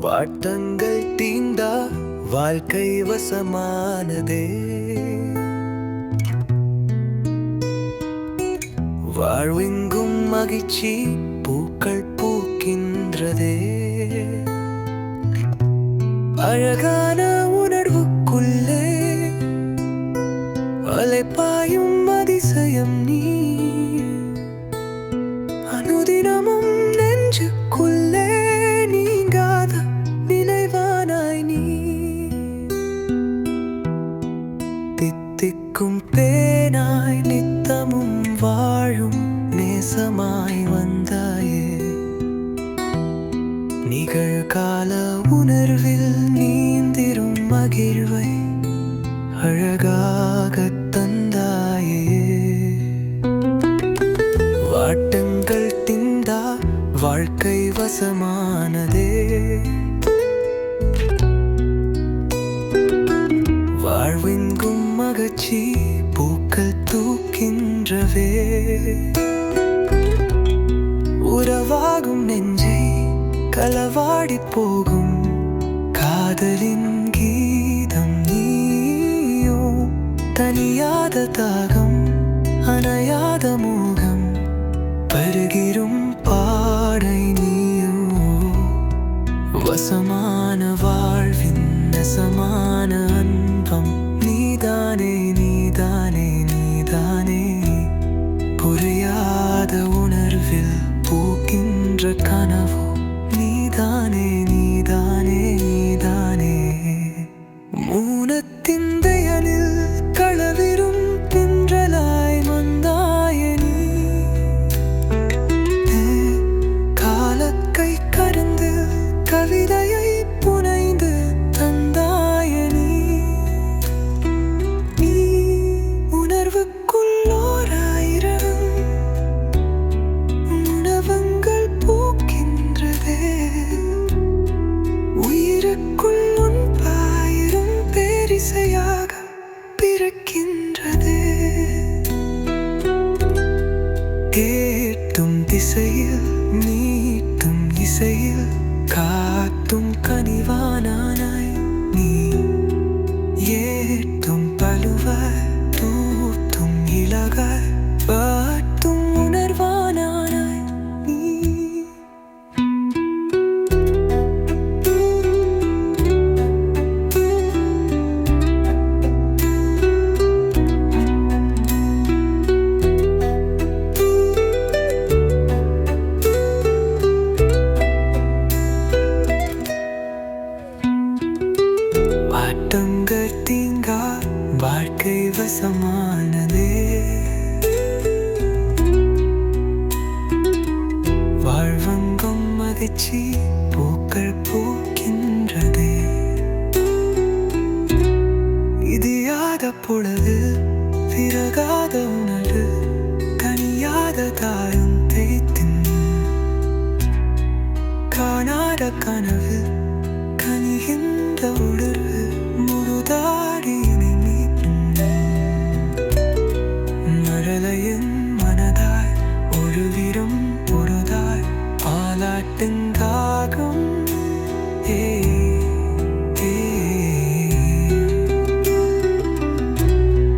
வாட்டங்கள் தீண்டா வாழ்க்கை வசமானதே. வாழ்வெங்கும் மகிழ்ச்சி பூக்கள் பூக்கின்றதே. அழகான உணர்வுக்குள்ளே அலைப்பாயும் அதிசயம் நீ தித்திக்கும் தேனாய் நித்தமும் வாழும் நேசமாய் வந்தாயே. நிகழ்கால உணர்வில் நீந்திரும் மகிழ்வை அழகாக தந்தாயே. வாட்டங்கள் திந்தா வாழ்க்கை வசமானதே. வாழ்வின் மகிழ்ச்சி பூக்கள் தூக்கின்றவே. உறவாகும் நெஞ்சை களவாடி போகும் காதலின் கீதம் நீயோ தனியாத தாகம் அணையாத மோகம் பருகிரும் பாடை நீயோ வசமா கேட்டும் நீட்டும் இசையில் கா வசமானதே வாழ்வங்கும் மகிழ்ச்சி பூக்கள் பூக்கின்றதே. இதியாத பொழுது பிறகாத உணர்வு கனியாத தாயும் தேய்த்தின். காணாத கனவு கனிகின்ற உடல் không hey.